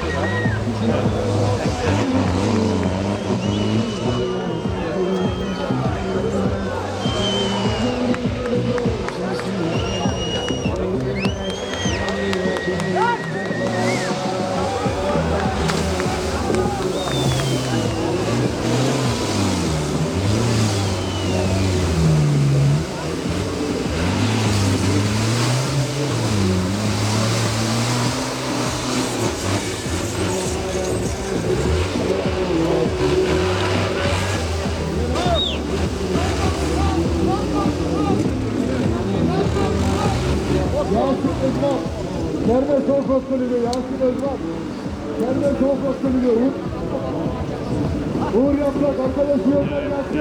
감사합니다. Yasin Özman. Kerme Soğuk Kulübü Yasin Özman. Kerme Soğuk Kulübü Uğur. Yaprak arkadaşı yollar gelsin.